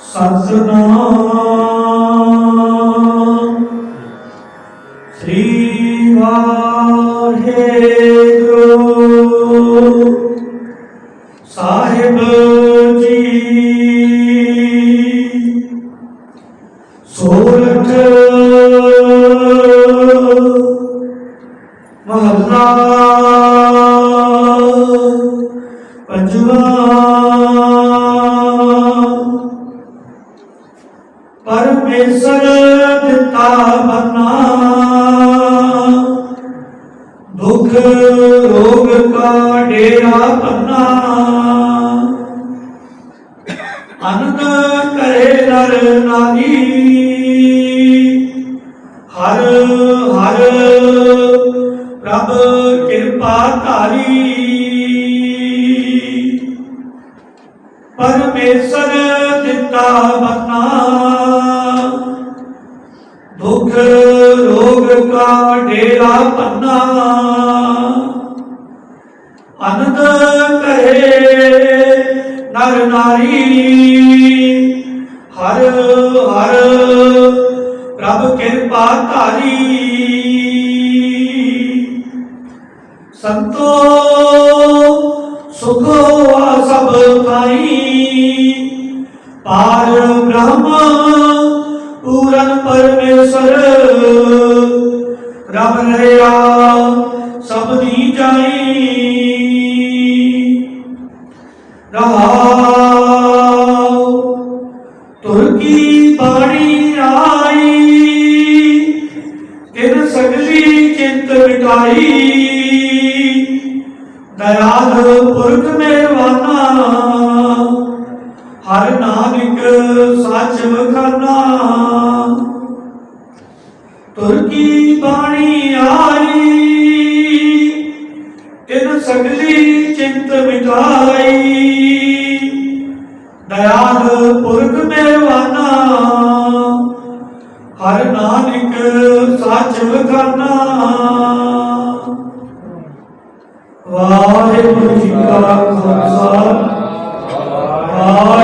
ਸਤਨਾਮ। ਸ੍ਰੀ ਵਾਹਿਗੁਰੂ। ਸਾਹਿਬ ਜੀ। ਸੋਰਠ ਮਹਲਾ। ਪੰਜਵਾ। ਪਰਮੇਸ਼ਰ ਦਿੱਤਾ ਬਨਾ ਦੁੱਖ ਰੋਗ ਕਾ ਡੇਰਾ ਪੰਨਾ ਅਨੰਦ ਕਰੇ ਨਰ ਨਾਰੀ ਹਰ ਹਰ ਪ੍ਰਭ ਕਿਰਪਾ ਧਾਰੀ। ਪਰਮੇਸ਼ਰ ਦਿੱਤਾ ਬਨਾ ਕਾ ਡੇਰਾ ਪੰਨਾ ਅਨੰਦ ਕਰੇ ਨਰ ਨਾਰੀ, ਹਰ ਹਰ, ਪ੍ਰਭ ਕਿਰਪਾ ਧਾਰੀ। ਸੰਤੋ, ਸੁਖ ਆ ਸਭ ਥਾਈ। ਪਾਰ ਬ੍ਰਹਮ, ਪੂਰਨ ਪਰਮੇਸ਼ਰ। ਰਬ ਰਹਿਆ ਸਭ ਦੀ ਜਾਈ। ਰਹਾਉ ਤੁਰ ਕੀ ਬਾਣੀ ਆਈ? ਤਿਨ ਸਗਲੀ ਚਿੰਤ ਮਿਟਾਈ ਦਇਆਲ ਪੁਰਖ ਮਿਹਰਬਾਨਾ, ਹਰ ਨਾਨਕ ਸੱਚ ਵਖਾਨਾ। ਤੁਰ ਕੀ ਬਾਣੀ ਆਈ ਤਿਨ ਸਗਲੀ ਚਿੰਤ ਮਿਟਾਈ ਦਇਆਲ ਪੁਰਖ ਮਿਹਰਬਾਨਾ ਹਰ ਨਾਨਕ ਸੱਚ ਵਖਾਨਾ। ਵਾਹਿਗੁਰੂ ਜੀ ਕਾ ਖਾਲਸਾ। ਵਾਹਿਗੁਰੂ